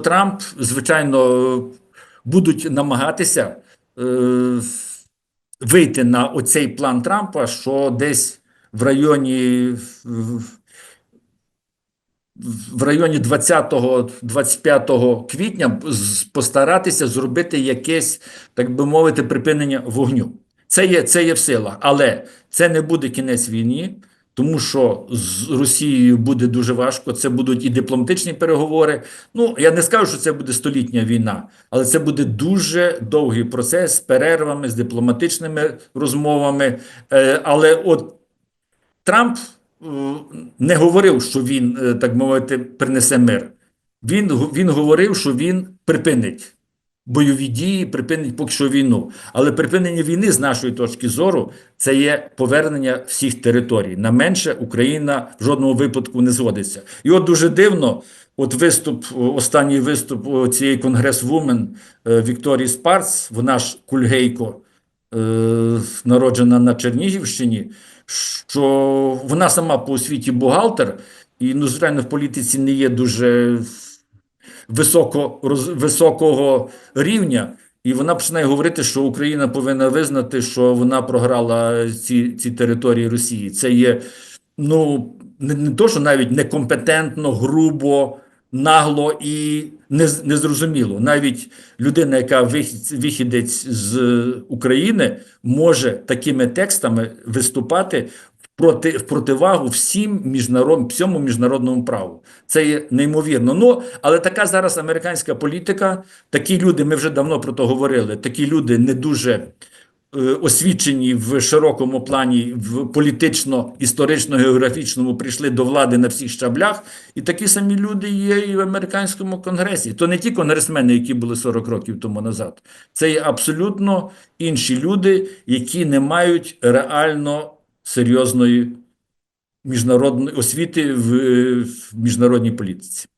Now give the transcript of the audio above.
Трамп, звичайно, будуть намагатися е, вийти на оцей план Трампа, що десь в районі в- районі 20-25 квітня постаратися зробити якесь, так би мовити, припинення вогню. Це є, це є в силах, але це не буде кінець війни, тому що з Росією буде дуже важко. Це будуть і дипломатичні переговори. Ну я не скажу, що це буде столітня війна, але це буде дуже довгий процес з перервами, з дипломатичними розмовами. Е, Але от Трамп е, не говорив, що він, е, так мовити, принесе мир. Він, він говорив, що він припинить бойові дії, припинить поки що війну. Але припинення війни, з нашої точки зору, це є повернення всіх територій. На менше Україна в жодному випадку не згодиться. І от дуже дивно, от виступ, останній виступ цієї конгрес-вумен е, Вікторії Спарц, вона ж кульгейко, е, народжена на Чернігівщині, що вона сама по освіті бухгалтер, і, ну, звичайно, в політиці не є дуже високо, роз, високого рівня. І вона починає говорити, що Україна повинна визнати, що вона програла ці, ці території Росії. Це є ну не, не то, що навіть некомпетентно, грубо, нагло і нез- незрозуміло. Навіть людина, яка вихід- вихідець з України, може такими текстами виступати проти в противагу всім міжнарод, всьому міжнародному праву. Це є неймовірно. Ну але така зараз американська політика. Такі люди, ми вже давно про то говорили. Такі люди не дуже е, освічені в широкому плані, в політично-історично-географічному прийшли до влади на всіх щаблях. І такі самі люди є і в американському конгресі. То не ті конгресмени, які були 40 років тому назад. Це є абсолютно інші люди, які не мають реально серйозної міжнародної освіти в, в міжнародній політиці.